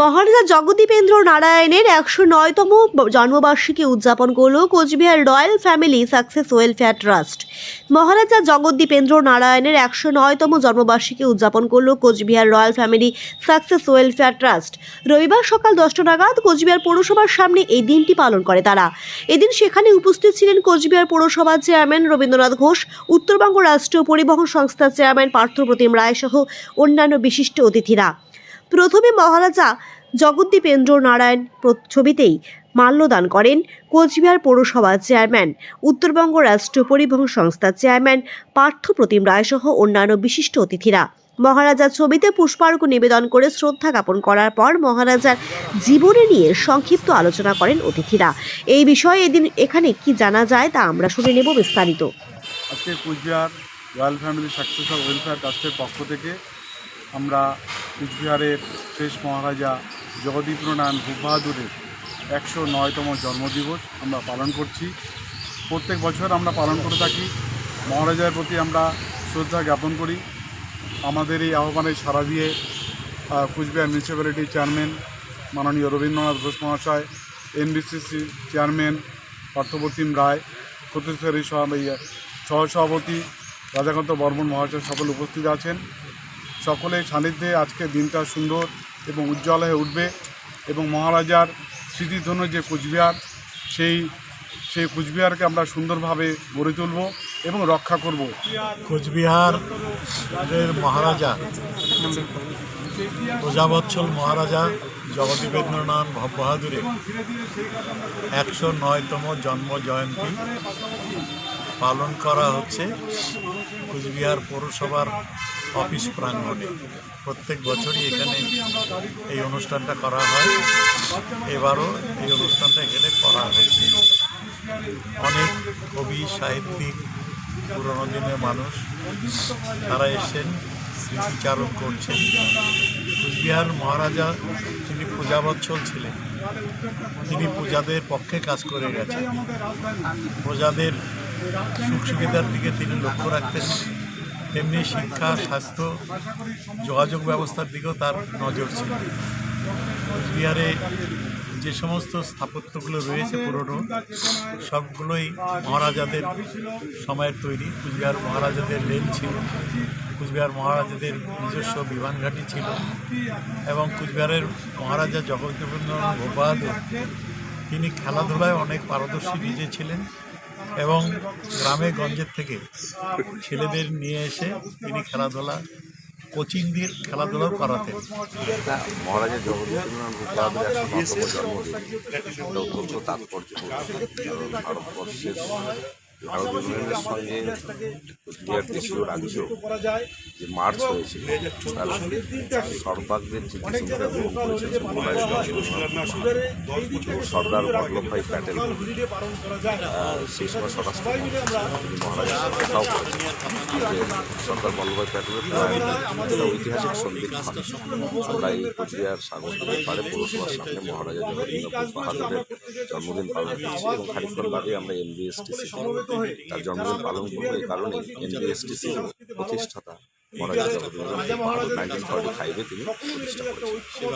মহারাজা জগদীপেন্দ্র নারায়ণের একশো নয়তম জন্মবার্ষিকী উদযাপন করল Cooch Behar royal family success welfare trust. Maharaja Jagaddipendra নারায়ণের একশো নয়তম জন্মবার্ষিকী উদযাপন করল Cooch Behar royal family success welfare trust. রবিবার সকাল দশটা নাগাদ কোচবিহার পৌরসভার সামনে এই দিনটি পালন করে তারা। এদিন সেখানে উপস্থিত ছিলেন কোচবিহার পৌরসভার চেয়ারম্যান রবীন্দ্রনাথ ঘোষ, উত্তরবঙ্গ রাষ্ট্রীয় পরিবহন সংস্থার চেয়ারম্যান পার্থপ্রতিম রায় সহ অন্যান্য বিশিষ্ট অতিথিরা। প্রথমে মহারাজা জগদ্দীপেন্দ্র নারায়ণ ছবিতেই মাল্যদান করেন। কোচবিহার পৌরসভার চেয়ারম্যান, উত্তরবঙ্গ রাষ্ট্র পরিবহন সংস্থার চেয়ারম্যান পার্থপ্রতিম রায় সহ অন্যান্য বিশিষ্ট অতিথিরা। মহারাজার ছবিতে পুষ্পার্ঘ নিবেদন করে শ্রদ্ধা জ্ঞাপন করার পর মহারাজার জীবনী নিয়ে সংক্ষিপ্ত আলোচনা করেন অতিথিরা। এই বিষয়ে এদিন এখানে কি জানা যায় তা আমরা শুনে নেব বিস্তারিত। আজকে Cooch Behar royal family success of welfare ট্রাস্টের পক্ষ থেকে আমরা কুচবিহারের শেষ মহারাজা জগদীপ্রনারায়ণ ভূপ বাহাদুরের একশো নয়তম জন্মদিবস আমরা পালন করছি। প্রত্যেক বছর আমরা পালন করে থাকি। মহারাজার প্রতি আমরা শ্রদ্ধা জ্ঞাপন করি। আমাদের এই আহ্বানে সাড়া দিয়ে কুচবিহার মিউনিসিপ্যালিটির চেয়ারম্যান মাননীয় রবীন্দ্রনাথ ঘোষ মহাশয় এনবিসিসি চেয়ারম্যান পার্থপ্রতিম রায় ক্ষতিশ্বরী সহসভাপতি রাজাকান্ত বর্মন মহাশয় সকল উপস্থিত আছেন। সকলের সান্নিধ্যে আজকে দিনটা সুন্দর এবং উজ্জ্বল হয়ে উঠবে এবং মহারাজার স্মৃতিধন্য যে কুচবিহার, সেই সেই কুচবিহারকে আমরা সুন্দরভাবে গড়ে তুলব এবং রক্ষা করব। কোচবিহার মহারাজা, প্রজাবৎসল মহারাজা জগদীবেন্দ্রনাথ ভব বাহাদুরের একশো নয়তম জন্ম জয়ন্তী পালন করা হচ্ছে কুচবিহার পৌরসভার অফিস প্রাঙ্গণে। প্রত্যেক বছরই এখানে এই অনুষ্ঠানটা করা হয়। এবারও এই অনুষ্ঠানটা এখানে করা হচ্ছে। অনেক কবি, সাহিত্যিক, পুরোনো দিনের মানুষ তারা এসেছেন, স্মৃতিচারণ করছেন। কুচবিহার মহারাজা তিনি পূজাবৎসল ছিলেন, তিনি প্রজাদের পক্ষে কাজ করে গেছেন। প্রজাদের সুখ সুবিধার দিকে তিনি লক্ষ্য রাখতেন। তেমনি শিক্ষা, স্বাস্থ্য, যোগাযোগ ব্যবস্থার দিকেও তার নজর ছিল। কুচবিহারে যে সমস্ত স্থাপত্যগুলো রয়েছে পুরনো, সবগুলোই মহারাজাদের সময়ের তৈরি। কুচবিহার মহারাজাদের রেল ছিল, কুচবিহার মহারাজাদের নিজস্ব বিমানঘাটি ছিল এবং কুচবিহারের মহারাজা জগদীবেন্দ্র বাহাদুর তিনি খেলাধুলায় অনেক পারদর্শী নিজে ছিলেন। এবং গ্রামে গঞ্জের থেকে ছেলেদের নিয়ে এসে তিনি খেলাধুলা কোচিং দিয়ে খেলাধুলাও করাতেন ভারতবর্ষের ভারত ইউনিয়নের সঙ্গে কুচবিহার দেশীয় রাজ্য যে মার্চ হয়েছিল তার সর্বাগ্রে যে ডিসিশনটা গ্রহণ করেছেন সে মহারাজা জগদীশ্বরনাথ বাহাদুর। এবং সর্দার বল্লভভাই প্যাটেল সেই সময় স্বরাষ্ট্রমন্ত্রী। তিনি কথাও করেছেন যে সর্দার বল্লভভাই প্যাটেলের একটা ঐতিহাসিক আমরা এই সাগরদ্বীপের পাড়ে পৌরসভার সামনে মহারাজা বাহাদুরের জন্মদিন পালন করছি এবং খানিকক্ষণ বাদে আমরা এনবিএসটিসি তার জন্মদিন পালন করব এই কারণে এনডিএসটিসি প্রতিষ্ঠাতা মহারাজা নাইনটিন ফর্টি ফাইভে তিনি প্রতিষ্ঠা করেছেন